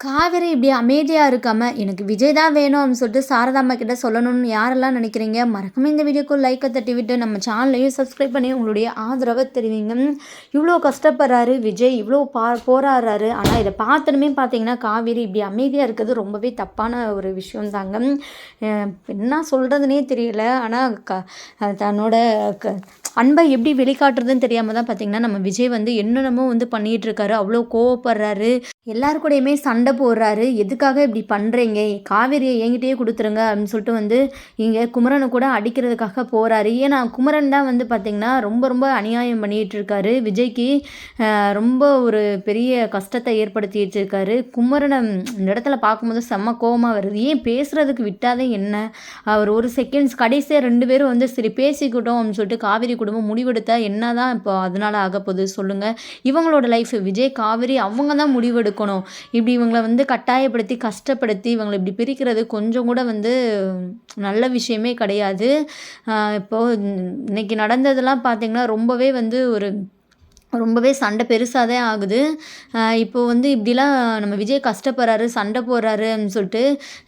காவேரி இப்படி அமைதியாக இருக்காமல் எனக்கு விஜய் தான் வேணும் அப்படின்னு சொல்லிட்டு சாரதாம்மா கிட்ட சொல்லணும்னு யாரெல்லாம் நினைக்கிறீங்க மறக்காம இந்த வீடியோக்கு லைக்கை தட்டி விட்டு நம்ம சேனலையும் சப்ஸ்கிரைப் பண்ணி உங்களுடைய ஆதரவை தெரிவிங்க. இவ்வளோ கஷ்டப்படுறாரு விஜய் இவ்வளோ பா போராடுறாரு. ஆனால் இதை பார்த்தனுமே பார்த்தீங்கன்னா காவேரி இப்படி அமைதியாக இருக்கிறது ரொம்பவே தப்பான ஒரு விஷயம் தாங்க என்ன சொல்கிறதுனே தெரியல. ஆனால் க தன்னோட க அன்பை எப்படி வெளிக்காட்டுறதுன்னு தெரியாமல் தான் பார்த்தீங்கன்னா நம்ம விஜய் வந்து என்னென்னமோ வந்து பண்ணிகிட்டு இருக்காரு அவ்வளோ கோவப்படுறாரு. எல்லாருக்கூடையுமே சண்டை போடுறாரு. எதுக்காக இப்படி பண்ணுறீங்க காவேரியை என்கிட்டயே கொடுத்துருங்க அப்படின்னு சொல்லிட்டு வந்து இங்கே குமரனை கூட அடிக்கிறதுக்காக போகிறாரு ஏன்னா குமரன் தான் வந்து பார்த்திங்கன்னா ரொம்ப ரொம்ப அநியாயம் பண்ணிகிட்டு இருக்காரு விஜய்க்கு ரொம்ப ஒரு பெரிய கஷ்டத்தை ஏற்படுத்தி வச்சிருக்காரு குமரனை இந்த இடத்துல பார்க்கும்போது செம்ம கோபமாக வருது. ஏன் பேசுகிறதுக்கு விட்டாதே என்ன? அவர் ஒரு செகண்ட்ஸ் கடைசியாக ரெண்டு பேரும் வந்து சரி பேசிக்கிட்டோம் அப்படின்னு சொல்லிட்டு காவேரி குடும்பம் முடிவெடுத்தால் என்ன தான் இப்போ அதனால் ஆகப்போகுது சொல்லுங்கள் இவங்களோட லைஃப் விஜய் காவேரி அவங்க தான் முடிவெடுக்கணும். இப்படி இவங்களை வந்து கட்டாயப்படுத்தி கஷ்டப்படுத்தி இவங்களை இப்படி பிரிக்கிறது கொஞ்சம் கூட வந்து நல்ல விஷயமே கிடையாது. இப்போது இன்றைக்கி நடந்ததெல்லாம் பார்த்திங்கன்னா ரொம்பவே வந்து ஒரு ரொம்பவே சண்டை பெருசாக தான் ஆகுது. இப்போ வந்து இப்படிலாம் நம்ம விஜய் கஷ்டப்படுறாரு சண்டை போடுறாரு அப்படின்னு சொல்லிட்டு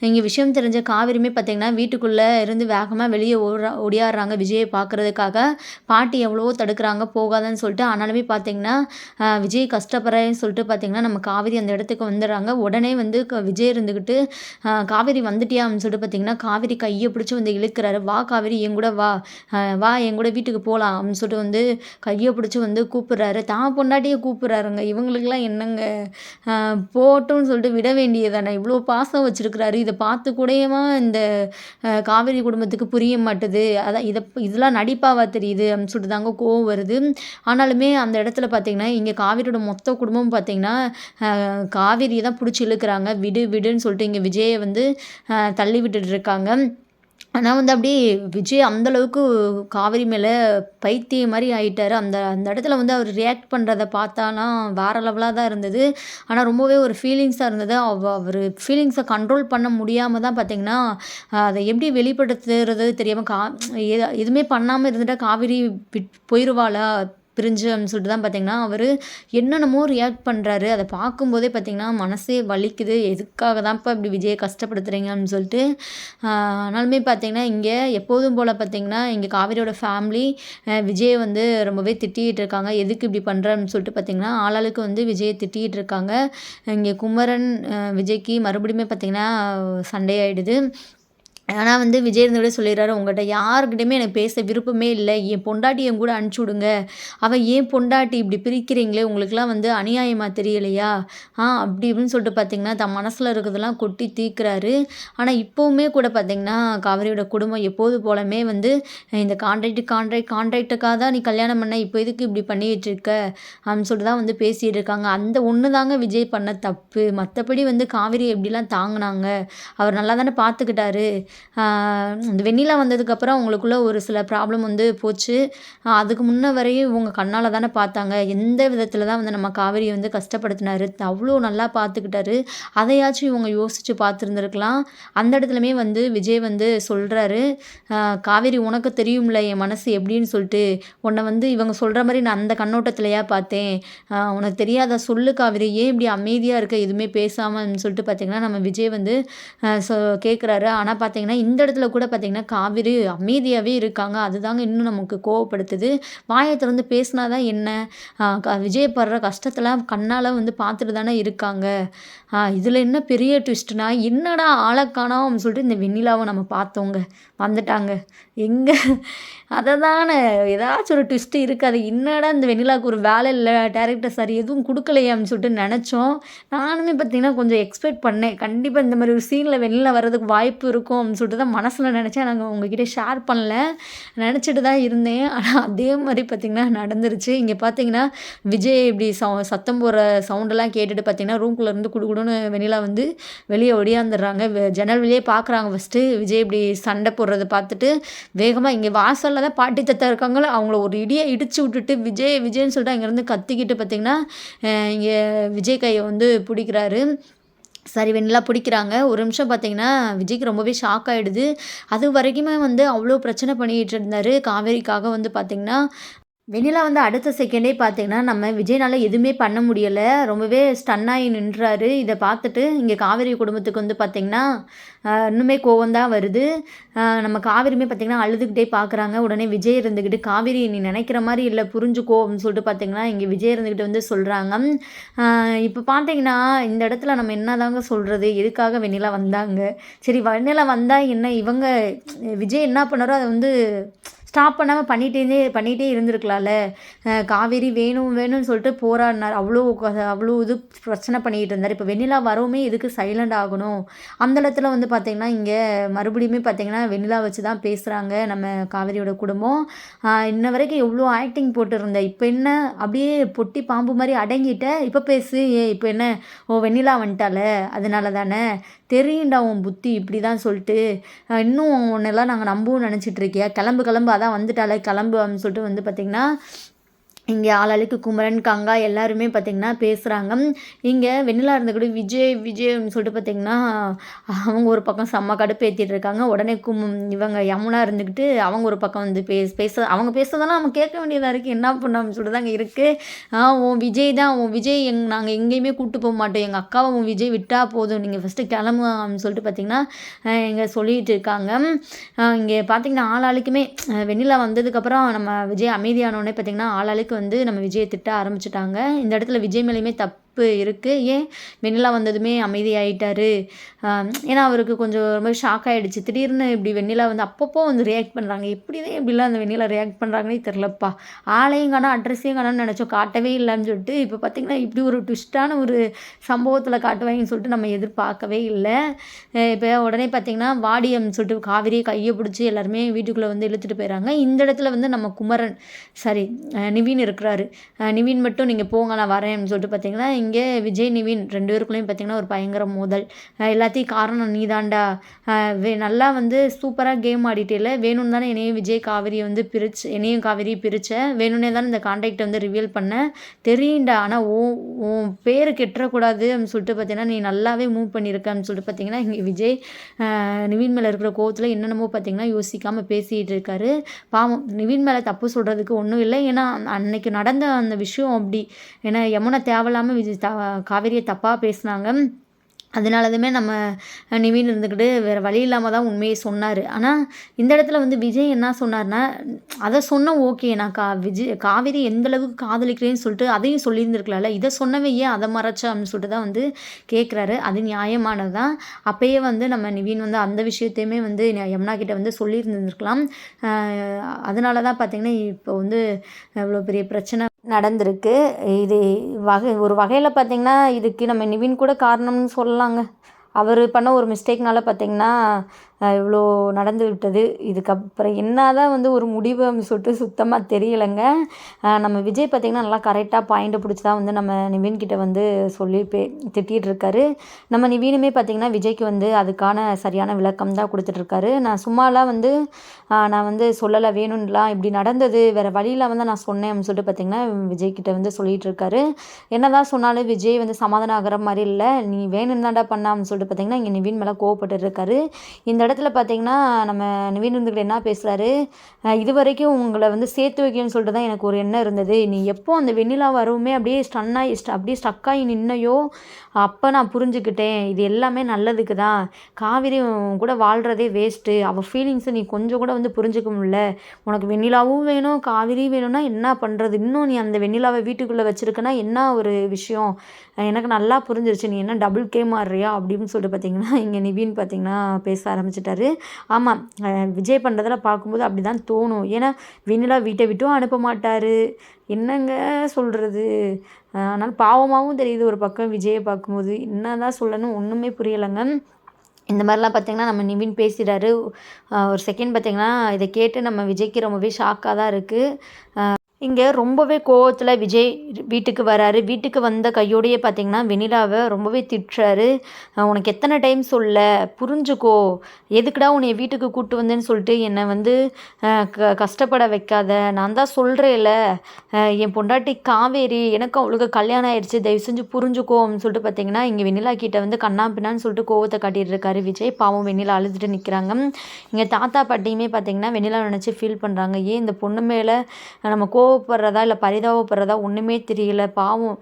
இங்கே விஷயம் தெரிஞ்ச காவிரியுமே பார்த்திங்கன்னா வீட்டுக்குள்ளே இருந்து வேகமாக வெளியே ஓடுறா ஒடியாடுறாங்க விஜயை பார்க்குறதுக்காக பாட்டி எவ்வளவோ தடுக்கிறாங்க போகாதன்னு சொல்லிட்டு ஆனாலுமே பார்த்திங்கன்னா விஜய் கஷ்டப்படுறேன்னு சொல்லிட்டு பார்த்திங்கன்னா நம்ம காவிரி அந்த இடத்துக்கு வந்துடுறாங்க. உடனே வந்து விஜய் இருந்துக்கிட்டு காவிரி வந்துட்டியா சொல்லிட்டு பார்த்திங்கன்னா காவிரி கையை பிடிச்சி வந்து இழுக்கிறாரு. வா காவிரி என் கூட வா. வா என் கூட வீட்டுக்கு போகலாம் அப்படின்னு சொல்லிட்டு வந்து கையை பிடிச்சி வந்து கூப்பிட்றாரு. கூப்பிட்றாரு. தான் பொண்டாட்டியை கூப்பிட்றாருங்க. இவங்களுக்கெல்லாம் என்னங்க? போட்டும்னு சொல்லிட்டு விட வேண்டியதானே இவ்வளோ பாசம் வச்சுருக்கிறாரு. இதை பார்த்து கூடயமா இந்த காவேரி குடும்பத்துக்கு புரிய மாட்டுது? அதான் இதை இதெல்லாம் நடிப்பாவா தெரியுது? அப்படின்னு சொல்லிட்டு தாங்க கோவம் வருது. ஆனாலுமே அந்த இடத்துல பார்த்தீங்கன்னா இங்கே காவேரியோட மொத்த குடும்பம் பார்த்தீங்கன்னா காவேரியை தான் பிடிச்சி இழுக்கிறாங்க. விடு விடுன்னு சொல்லிட்டு இங்கே விஜயை வந்து தள்ளி விட்டுட்டு இருக்காங்க. ஆனால் வந்து அப்படியே விஜய் அந்தளவுக்கு காவேரி மேலே பைத்தியம் மாதிரி ஆகிட்டாரு அந்த அந்த இடத்துல வந்து அவர் ரியாக்ட் பண்ணுறத பார்த்தாலாம் வேறு லெவலாக தான் இருந்தது. ஆனால் ரொம்பவே ஒரு ஃபீலிங்ஸாக இருந்தது. அவ அவர் ஃபீலிங்ஸை கண்ட்ரோல் பண்ண முடியாமல் தான் பார்த்திங்கன்னா அதை எப்படி வெளிப்படுத்துறது தெரியாமல் கா எதுவுமே பண்ணாமல் இருந்துட்டால் காவேரி விட் போயிடுவாளா பிரிஞ்சு அப்படின்னு சொல்லிட்டு தான் பார்த்தீங்கன்னா அவர் என்னென்னமோ ரியாக்ட் பண்ணுறாரு அதை பார்க்கும்போதே பார்த்திங்கன்னா மனசே வலிக்குது. எதுக்காக தான்ப்பா இப்படி விஜயை கஷ்டப்படுத்துகிறீங்க அப்படின்னு சொல்லிட்டு ஆனாலுமே பார்த்திங்கன்னா இங்கே எப்போதும் போல் பார்த்திங்கன்னா இங்கே காவிரியோட ஃபேமிலி விஜயை வந்து ரொம்பவே திட்டிகிட்டு இருக்காங்க. எதுக்கு இப்படி பண்ணுறன்னு சொல்லிட்டு பார்த்திங்கன்னா ஆளாளுக்கு வந்து விஜயை திட்டிகிட்டு இருக்காங்க. இங்கே குமரன் விஜய்க்கு மறுபடியுமே பார்த்திங்கன்னா சண்டையாயிடுது. ஆனால் வந்து விஜய் இருந்தோட சொல்லிடுறாரு உங்கள்கிட்ட யாருக்கிட்டையுமே எனக்கு பேச விருப்பமே இல்லை. என் பொண்டாட்டி என் கூட அனுப்பிச்சி விடுங்க. அவள் ஏன் பொண்டாட்டி இப்படி பிரிக்கிறீங்களே? உங்களுக்குலாம் வந்து அநியாயமாக தெரியலையா? ஆ அப்படி இப்படின்னு சொல்லிட்டு பார்த்தீங்கன்னா தன் மனசில் இருக்கிறதெல்லாம் கொட்டி தீர்க்குறாரு ஆனால் இப்போவுமே கூட பார்த்தீங்கன்னா காவிரியோட குடும்பம் எப்போது போலமே வந்து இந்த கான்ட்ராக்ட் கான்ட்ராக்ட் கான்ட்ராக்டுக்காக தான் நீ கல்யாணம் பண்ண இப்போ எதுக்கு இப்படி பண்ணிகிட்டு இருக்க? அப்படின்னு சொல்லிட்டு தான் வந்து பேசிகிட்டு இருக்காங்க. அந்த ஒன்று தாங்க விஜய் பண்ண தப்பு. மற்றபடி வந்து காவிரி எப்படிலாம் தாங்கினாங்க? அவர் நல்லா தானே பார்த்துக்கிட்டாரு இந்த வெண்ணிலா வந்ததுக்கப்புறம் அவங்களுக்குள்ள ஒரு சில ப்ராப்ளம் வந்து போச்சு. அதுக்கு முன்ன வரையும் இவங்க கண்ணால் தானே பார்த்தாங்க. எந்த விதத்தில் தான் வந்து நம்ம காவேரியை வந்து கஷ்டப்படுத்தினாரு. அவ்வளோ நல்லா பார்த்துக்கிட்டாரு. அதையாச்சும் இவங்க யோசித்து பார்த்துருந்துருக்கலாம். அந்த இடத்துலையுமே வந்து விஜய் வந்து சொல்கிறாரு காவேரி உனக்கு தெரியும்ல என் மனசு எப்படின்னு சொல்லிட்டு. உன்னை வந்து இவங்க சொல்கிற மாதிரி நான் அந்த கண்ணோட்டத்திலையா பார்த்தேன். உனக்கு தெரியாத? சொல்லு காவேரி. ஏன் இப்படி அமைதியாக இருக்க? எதுவுமே பேசாமல் சொல்லிட்டு பார்த்தீங்கன்னா நம்ம விஜய் வந்து கேட்குறாரு ஆனால் பார்த்தீங்கன்னா பார்த்தீங்கன்னா இந்த இடத்துல கூட பார்த்தீங்கன்னா காவிரி அமைதியாகவே இருக்காங்க. அதுதாங்க இன்னும் நமக்கு கோவப்படுத்துது. வாயை திறந்து பேசினா தான் என்ன விஜய் படுற கஷ்டத்தெல்லாம் கண்ணால் வந்து பார்த்துட்டு தானே இருக்காங்க இதில் என்ன பெரிய ட்விஸ்ட்னா என்னடா ஆளை காணோம் சொல்லிட்டு இந்த வெண்ணிலாவை நம்ம பார்த்தோங்க. வந்துட்டாங்க. எங்கே? அதை தானே ஏதாச்சும் ஒரு ட்விஸ்ட்டு இருக்காது என்னடா இந்த வெண்ணிலாவுக்கு ஒரு வேலை இல்லை டேரக்டர் சார் எதுவும் கொடுக்கலையான்னு சொல்லிட்டு நினச்சோம். நானுமே பார்த்தீங்கன்னா கொஞ்சம் எக்ஸ்பெக்ட் பண்ணேன். கண்டிப்பாக இந்த மாதிரி ஒரு சீனில் வெளியில் வர்றதுக்கு வாய்ப்பு இருக்கும் அப்படின்னு சொல்லிட்டு தான் மனசில் நினச்சேன். நாங்கள் உங்ககிட்ட ஷேர் பண்ணல. நினச்சிட்டு தான் இருந்தேன். ஆனால் அதே மாதிரி பார்த்திங்கன்னா நடந்துருச்சு. இங்கே பார்த்தீங்கன்னா விஜய் இப்படி சவு சத்தம் போடுற சவுண்டெல்லாம் கேட்டுட்டு பார்த்தீங்கன்னா ரூம்குள்ளேருந்து இருந்து குடுகுடுன்னு வெண்ணிலா வந்து வெளியே ஒடியாந்துடுறாங்க ஜன்னல் வெளியே பார்க்குறாங்க ஃபஸ்ட்டு விஜய் இப்படி சண்டை போடுறதை பார்த்துட்டு வேகமாக இங்கே வாசலில் தான் பாட்டி தத்தா இருக்காங்களோ அவங்கள ஒரு இடியை இடித்து விட்டுட்டு விஜய் விஜய்னு சொல்லிட்டு அங்கேருந்து கத்திக்கிட்டு பார்த்திங்கன்னா இங்கே விஜய் கையை வந்து பிடிக்கிறாரு. சரி வெண்ணிலா பிடிக்கிறாங்க. ஒரு நிமிஷம் பார்த்தீங்கன்னா விஜய்க்கு ரொம்பவே ஷாக் ஆகிடுது அது வரைக்குமே வந்து அவ்வளோ பிரச்சனை பண்ணிகிட்டு இருந்தார். காவேரிக்காக வந்து பார்த்திங்கன்னா வெண்ணிலா வந்து அடுத்த செகண்டே பார்த்தீங்கன்னா நம்ம விஜய்னால எதுவுமே பண்ண முடியலை. ரொம்பவே ஸ்டன்னாகி நின்றாரு. இதை பார்த்துட்டு இங்கே காவேரி குடும்பத்துக்கு வந்து பார்த்திங்கன்னா இன்னுமே கோவம் தான் வருது. நம்ம காவேரியுமே பார்த்திங்கன்னா அழுதுகிட்டே பார்க்குறாங்க உடனே விஜய் இருந்துக்கிட்டு காவேரி நீ நினைக்கிற மாதிரி இல்லை புரிஞ்சுக்கோ அப்படின்னு சொல்லிட்டு பார்த்திங்கன்னா இங்கே விஜய் இருந்துக்கிட்டு வந்து சொல்கிறாங்க இப்போ பார்த்தீங்கன்னா இந்த இடத்துல நம்ம என்னதாங்க சொல்கிறது எதுக்காக வெண்ணிலா வந்தாங்க? சரி வெண்ணிலா வந்தால் என்ன இவங்க விஜய் என்ன பண்ணாரோ அதை வந்து ஸ்டாப் பண்ணாமல் பண்ணிகிட்டே பண்ணிகிட்டே இருந்திருக்கலாம்ல. காவேரி வேணும் வேணும்னு சொல்லிட்டு போராடினார். அவ்வளோ அவ்வளோ இது பிரச்சனை பண்ணிக்கிட்டு இருந்தார். இப்போ வெண்ணிலா வரவுமே எதுக்கு சைலண்ட் ஆகணும். அந்த இடத்துல வந்து பார்த்திங்கன்னா இங்கே மறுபடியுமே பார்த்திங்கன்னா வெண்ணிலா வச்சு தான் பேசுகிறாங்க நம்ம காவேரியோட குடும்பம். இன்ன வரைக்கும் எவ்வளோ ஆக்டிங் போட்டுருந்த இப்போ என்ன அப்படியே பொட்டி பாம்பு மாதிரி அடங்கிட்ட. இப்போ பேசு ஏ இப்போ என்ன? ஓ வெண்ணிலா வந்துட்டால அதனால தானே தெரியும்டா உன் புத்தி இப்படி தான் சொல்லிட்டு இன்னும் உன்னெல்லாம் நாங்கள் நம்பவும் நினச்சிட்டு இருக்கியா? கிளம்பு கிளம்பு அதான் வந்துட்டாலே கிளம்பு அப்படின்னு சொல்லிட்டு வந்து பார்த்திங்கன்னா இங்கே ஆளாளுக்கு குமரன் கங்கா எல்லாருமே பார்த்திங்கன்னா பேசுகிறாங்க இங்கே வெண்ணிலா இருந்தக்கூட விஜய் விஜய்னு சொல்லிட்டு பார்த்திங்கன்னா அவங்க ஒரு பக்கம் செம்ம கடுப்பேற்றிட்டு இருக்காங்க. உடனே கும் இவங்க யமுனா இருந்துக்கிட்டு அவங்க ஒரு பக்கம் வந்து பேச பேச அவங்க பேசுறதெல்லாம் நம்ம கேட்க வேண்டியதாக இருக்குது என்ன பண்ணோம்னு சொல்லிட்டு தாங்க இருக்குது ஆ உன் விஜய் தான் உன் விஜய் எங் நாங்கள் எங்கேயுமே கூப்பிட்டு போக மாட்டோம். எங்கள் அக்காவை உன் விஜய் விட்டால் போதும். நீங்கள் ஃபஸ்ட்டு கிளம்பு அப்படின்னு சொல்லிட்டு பார்த்தீங்கன்னா இங்கே சொல்லிட்டு இருக்காங்க. இங்கே பார்த்தீங்கன்னா ஆளாளுக்குமே வெண்ணிலா வந்ததுக்கப்புறம் நம்ம விஜய் அமைதியானோடனே பார்த்தீங்கன்னா ஆளாளுக்கு வந்து நம்ம விஜயை திட்ட ஆரம்பிச்சிட்டாங்க. இந்த இடத்துல விஜய் மேலேயுமே தப்பு இருக்குது ஏன்? வெண்ணிலா வந்ததுமே அமைதியாயிட்டாரு. ஏன்னா அவருக்கு கொஞ்சம் ரொம்ப ஷாக் ஆகிடுச்சு திடீர்னு இப்படி வெண்ணிலா வந்து அப்பப்போ வந்து ரியாக்ட் பண்ணுறாங்க எப்படி தான் இப்படிலாம் அந்த வெண்ணிலா ரியாக்ட் பண்ணுறாங்கன்னே தெரிலப்பா ஆளையும் காணா அட்ரஸையும் காணான்னு நினச்சோம். காட்டவே இல்லைன்னு சொல்லிட்டு இப்போ பார்த்தீங்கன்னா இப்படி ஒரு ட்விஸ்டான ஒரு சம்பவத்தில் காட்டுவாங்கன்னு சொல்லிட்டு நம்ம எதிர்பார்க்கவே இல்லை. இப்போ உடனே பார்த்தீங்கன்னா வாடியம் சொல்லிட்டு காவிரியை கையை பிடிச்சி எல்லாருமே வீட்டுக்குள்ளே வந்து இழுத்துட்டு போயிடறாங்க இந்த இடத்துல வந்து நம்ம குமரன் சாரி நிவின் இருக்கிறாரு. நிவின் மட்டும் நீங்கள் போங்க நான் வரேன்னு சொல்லிட்டு பார்த்தீங்கன்னா இங்கே விஜய் நிவின் ரெண்டு பேருக்குள்ளேயும் பார்த்தீங்கன்னா ஒரு பயங்கர மோதல். எல்லாத்தையும் காரணம் நீதான்டா வே நல்லா வந்து சூப்பராக கேம் ஆடிட்டேல. வேணும்னு தானே என்னையும் விஜய் காவிரியை வந்து பிரிச்சு என்னையும் காவிரி பிரித்தேன் வேணும்னே தானே இந்த காண்டாக்டை வந்து ரிவீல் பண்ணேன் தெரியும்டா. ஆனால் ஓ உன் பேர் கெட்டுறக்கூடாது அப்படின்னு சொல்லிட்டு பார்த்தீங்கன்னா நீ நல்லாவே மூவ் பண்ணியிருக்கன்னு சொல்லிட்டு பார்த்தீங்கன்னா இங்கே விஜய் நிவின் மேலே இருக்கிற கோவத்தில் என்னென்னமோ பார்த்தீங்கன்னா யோசிக்காமல் பேசிகிட்டு இருக்காரு. பாவம் நிவின் மேலே தப்பு சொல்கிறதுக்கு ஒன்றும் இல்லை. ஏன்னா அன்னைக்கு நடந்த அந்த விஷயம் அப்படி. ஏன்னா யமுனா தேவையில்லாமல் விஜய் த காவேரியை தப்பாக பேசுனாங்க. அதனாலதுமே நம்ம நிவின் இருந்துக்கிட்டு வேறு வழி இல்லாமல் தான் உண்மையை சொன்னார். ஆனால் இந்த இடத்துல வந்து விஜய் என்ன சொன்னார்னா அதை சொன்ன ஓகே நான் கா விஜய் காவேரி எந்த அளவுக்கு காதலிக்கிறேன்னு சொல்லிட்டு அதையும் சொல்லியிருந்துருக்கலாம்ல. இதை சொன்னவே ஏன் அதை மறைச்சா அப்படின்னு சொல்லிட்டு தான் வந்து கேட்குறாரு அது நியாயமானது தான் அப்போயே வந்து நம்ம நிவின் வந்து அந்த விஷயத்தையுமே வந்து யமுனா கிட்ட வந்து சொல்லியிருந்துருக்கலாம். அதனால தான் பார்த்தீங்கன்னா இப்போ வந்து இவ்வளோ பெரிய பிரச்சனை நடந்திருக்கு. இது வகை ஒரு வகையில் பார்த்திங்கன்னா இதுக்கு நம்ம நிவின் கூட காரணம்னு சொல்லலாங்க. அவர் பண்ண ஒரு மிஸ்டேக்னால பார்த்திங்கன்னா இவ்வளோ நடந்து விட்டது. இதுக்கப்புறம் என்ன தான் வந்து ஒரு முடிவு சொல்லிட்டு சுத்தமாக தெரியலைங்க. நம்ம விஜய் பார்த்திங்கன்னா நல்லா கரெக்டாக பாயிண்ட்டை பிடிச்சி தான் வந்து நம்ம நிவின்கிட்ட வந்து சொல்லி பே திட்டிகிட்ருக்காரு நம்ம நிவீனுமே பார்த்திங்கன்னா விஜய்க்கு வந்து அதுக்கான சரியான விளக்கம் தான் கொடுத்துட்ருக்காரு நான் சும்மாலாம் வந்து நான் வந்து சொல்லலை வேணும்லாம் இப்படி நடந்தது வேறு வழியில் வந்து நான் சொன்னேன் சொல்லிட்டு பார்த்திங்கன்னா விஜய்கிட்ட வந்து சொல்லிகிட்டு இருக்காரு. என்னதான் சொன்னாலும் விஜய் வந்து சமாதானம் ஆகிற மாதிரி இல்லை. நீ வேணும் தாண்டா பண்ணாம்னு சொல்லிட்டு பார்த்தீங்கன்னா இங்கே நிவின் மேலே கோவப்பட்டு இருக்காரு. இந்த இடத்துல பார்த்தீங்கன்னா நம்ம நிவின் இருந்துக்கிட்ட என்ன பேசுகிறாரு இது வரைக்கும் உங்களை வந்து சேர்த்து வைக்கணும்னு சொல்லிட்டு தான் எனக்கு ஒரு எண்ணம் இருந்தது. நீ எப்போ அந்த வெண்ணிலா வரவுமே அப்படியே ஸ்டன்னாகி அப்படியே ஸ்டக்காகி நின்னையோ அப்போ நான் புரிஞ்சுக்கிட்டேன். இது எல்லாமே நல்லதுக்கு தான். காவிரி கூட வாழ்கிறதே வேஸ்ட்டு அவள் ஃபீலிங்ஸை நீ கொஞ்சம் கூட வந்து புரிஞ்சுக்க முடியல. உனக்கு வெண்ணிலாவும் வேணும் காவிரியும் வேணும்னா என்ன பண்ணுறது இன்னும் நீ அந்த வெண்ணிலாவை வீட்டுக்குள்ளே வச்சுருக்கனா என்ன ஒரு விஷயம்? எனக்கு நல்லா புரிஞ்சிருச்சு. நீ என்ன டபுள் கேம் ஆடுறியா அப்படின்னு சொல்லிட்டு பார்த்தீங்கன்னா இங்கே நிவின் பார்த்தீங்கன்னா பேச ஆரம்பிச்சிட்டாரு. ஆமாம் விஜய் பண்ணுறதெல்லாம் பார்க்கும்போது அப்படி தான் தோணும். ஏன்னா வெண்ணிலா வீட்டை விட்டும் அனுப்ப மாட்டார். என்னங்க சொல்கிறது ஆனால் பாவமாகவும் தெரியுது ஒரு பக்கம் விஜயை பார்க்கும்போது. என்ன தான் சொல்லணும் ஒன்றுமே புரியலைங்க. இந்த மாதிரிலாம் பார்த்தீங்கன்னா நம்ம நிவின் பேசிட்டாரு ஒரு செகண்ட் பார்த்தீங்கன்னா இதை கேட்டு நம்ம விஜய்க்கு ரொம்பவே ஷாக்காக தான் இருக்குது இங்கே ரொம்பவே கோவத்தில் விஜய் வீட்டுக்கு வராரு. வீட்டுக்கு வந்த கையோடையே பார்த்தீங்கன்னா வெனிலாவை ரொம்பவே திட்டுறாரு. உனக்கு எத்தனை டைம் சொல்ல? புரிஞ்சுக்கோ. எதுக்குடா உன்னை வீட்டுக்கு கூப்பிட்டு வந்தேன்னு சொல்லிட்டு என்னை வந்து க கஷ்டப்பட வைக்காத. நான் தான் சொல்கிறேன்ல என் பொண்டாட்டி காவேரி எனக்கும் அவளுக்கு கல்யாணம் ஆயிடுச்சு தயவு செஞ்சு புரிஞ்சுக்கோ. அப்படின்னு சொல்லிட்டு பார்த்தீங்கன்னா இங்கே வெண்ணிலா கிட்ட வந்து கண்ணா பின்னான்னு சொல்லிட்டு கோவத்தை காட்டிட்டு இருக்காரு விஜய். பாவம் வெண்ணிலா அழுதுட்டு நிற்கிறாங்க இங்கே தாத்தா பாட்டியுமே பார்த்தீங்கன்னா வெண்ணிலா நினச்சி ஃபீல் பண்ணுறாங்க ஏன் இந்த பொண்ணு மேலே நம்ம கோவ கோவப்படுறதா இல்லை பரிதாபப்படுறதா ஒன்றுமே தெரியல. பாவம்.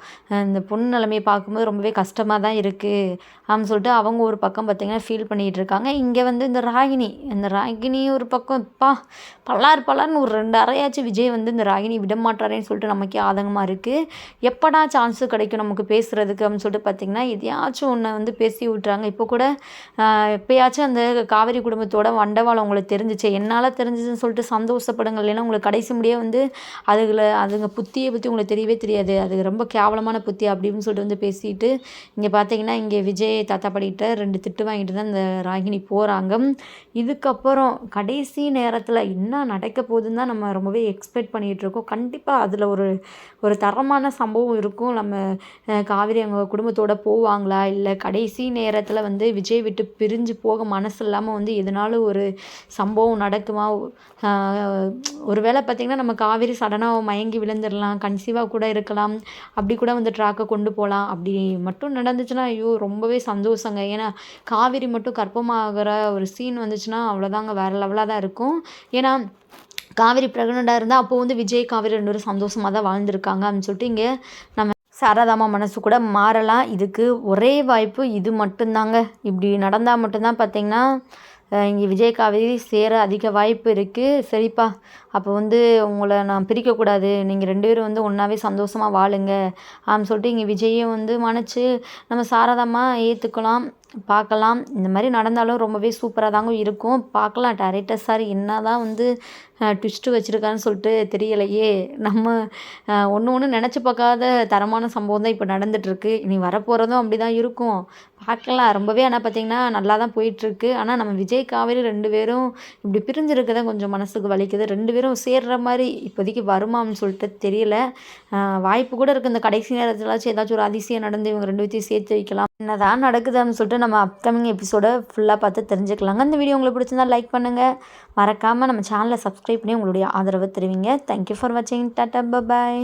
இந்த பொண்ணு நிலமையை பார்க்கும்போது ரொம்பவே கஷ்டமாக தான் இருக்குது அப்படின்னு சொல்லிட்டு அவங்க ஒரு பக்கம் பார்த்திங்கன்னா ஃபீல் பண்ணிகிட்டு இருக்காங்க. இங்கே வந்து இந்த ராகினி. இந்த ராகினி ஒரு பக்கம் பா பல்லார் பல்லார்னு ஒரு ரெண்டு அறையாச்சும் விஜய் வந்து இந்த ராகினி விட மாட்டாரேன்னு சொல்லிட்டு நமக்கே ஆதங்கமாக இருக்குது எப்படா சான்ஸு கிடைக்கும் நமக்கு பேசுகிறதுக்கு அப்படின்னு சொல்லிட்டு பார்த்திங்கன்னா எதையாச்சும் ஒன்று வந்து பேசி விட்றாங்க இப்போ கூட எப்போயாச்சும் எப்பயாச்சும் அந்த காவேரி குடும்பத்தோட வண்டவாளம் உங்களுக்கு தெரிஞ்சிச்சு. என்னால் தெரிஞ்சிச்சுன்னு சொல்லிட்டு சந்தோஷப்படுங்க இல்லைன்னா உங்களுக்கு கடைசி முடிய வந்து அது அதுகளை அதுங்க புத்தியை பற்றி உங்களுக்கு தெரியவே தெரியாது. அது ரொம்ப கேவலமான புத்தி அப்படின்னு சொல்லிட்டு வந்து பேசிட்டு இங்கே பார்த்தீங்கன்னா இங்கே விஜய் தாத்தா படிக்கிட்ட ரெண்டு திட்டு வாங்கிட்டு தான் இந்த ராகினி போகிறாங்க இதுக்கப்புறம் கடைசி நேரத்தில் என்ன நடக்க போகுதுன்னு தான் நம்ம ரொம்பவே எக்ஸ்பெக்ட் பண்ணிகிட்டு இருக்கோம். கண்டிப்பாக அதில் ஒரு ஒரு தரமான சம்பவம் இருக்கும். நம்ம காவிரி காவேரி அவங்க குடும்பத்தோட போவாங்களா? இல்லை கடைசி நேரத்தில் வந்து விஜய் விட்டு பிரிஞ்சு போக மனசு இல்லாமல் வந்து எதனாலும் ஒரு சம்பவம் நடக்குமா? ஒரு ஒருவேளை பார்த்திங்கன்னா நம்ம காவேரி சடனாக மயங்கி விழுந்துடலாம் கன்சீவாக கூட இருக்கலாம் அப்படி கூட வந்து ட்ராக்கை கொண்டு போகலாம். அப்படி மட்டும் நடந்துச்சுன்னா ஐயோ ரொம்பவே சந்தோஷங்க. ஏன்னா காவேரி மட்டும் கற்பமாகிற ஒரு சீன் வந்துச்சுன்னா அவ்வளோதாங்க வேறு லெவலாக தான் இருக்கும். ஏன்னா காவேரி ப்ரெக்னெண்ட்டாக இருந்தால் அப்போ வந்து விஜய் காவேரி ரெண்டு பேரும் சந்தோஷமாக தான் வாழ்ந்துருக்காங்க அப்படின்னு சொல்லிட்டு இங்கே நம்ம சாரதாமா மனசு கூட மாறலாம். இதுக்கு ஒரே வாய்ப்பு இது மட்டும்தாங்க. இப்படி நடந்தால் மட்டும்தான் பார்த்தீங்கன்னா இங்கே விஜய் காவேரி சேர அதிக வாய்ப்பு இருக்குது சரிப்பா அப்போ வந்து உங்களை நான் பிரிக்கக்கூடாது நீங்கள் ரெண்டு பேரும் வந்து ஒன்றாவே சந்தோஷமாக வாழுங்க. அப்படின்னு சொல்லிட்டு இங்கே விஜயை வந்து மன்னிச்சு நம்ம சாரதமாக ஏற்றுக்கலாம் பார்க்கலாம் இந்த மாதிரி நடந்தாலும் ரொம்பவே சூப்பராக தாங்க இருக்கும். பார்க்கலாம் டேரக்டர் சார் என்ன தான் வந்து ட்விஸ்ட்டு வச்சுருக்கான்னு சொல்லிட்டு தெரியலையே. நம்ம ஒன்று ஒன்று நினச்சி பார்க்காத தரமான சம்பவம் தான் இப்போ நடந்துகிட்ருக்கு இனி வரப்போகிறதும் அப்படி தான் இருக்கும். பார்க்கலாம் ரொம்பவே ஆனால் பார்த்திங்கன்னா நல்லா தான் போயிட்டுருக்கு. ஆனால் நம்ம விஜய் காவேரி ரெண்டு பேரும் இப்படி பிரிஞ்சிருக்கதான் கொஞ்சம் மனசுக்கு வலிக்குது. ரெண்டு பேரும் சேர்ற மாதிரி இப்போதைக்கு வருமான்னு சொல்லிட்டு தெரியல. வாய்ப்பு கூட இருக்குது இந்த கடைசி நேரத்துலாச்சும் ஏதாச்சும் ஒரு அதிசயம் நடந்து இவங்க ரெண்டு பேர்த்தையும் சேர்த்து வைக்கலாம். என்னதான் நடக்குதுன்னு சொல்லிட்டு நம்ம அப்கமிங் எபிசோடை ஃபுல்லாக பார்த்து தெரிஞ்சுக்கலாங்க. இந்த வீடியோ உங்களுக்கு பிடிச்சிருந்தா லைக் பண்ணுங்கள் மறக்காமல் நம்ம சேனலை சப்ஸ்கிரைப் பண்ணி உங்களுடைய ஆதரவை தருவீங்க. தேங்க்யூ ஃபார் வாட்சிங் டாட்டா பாய்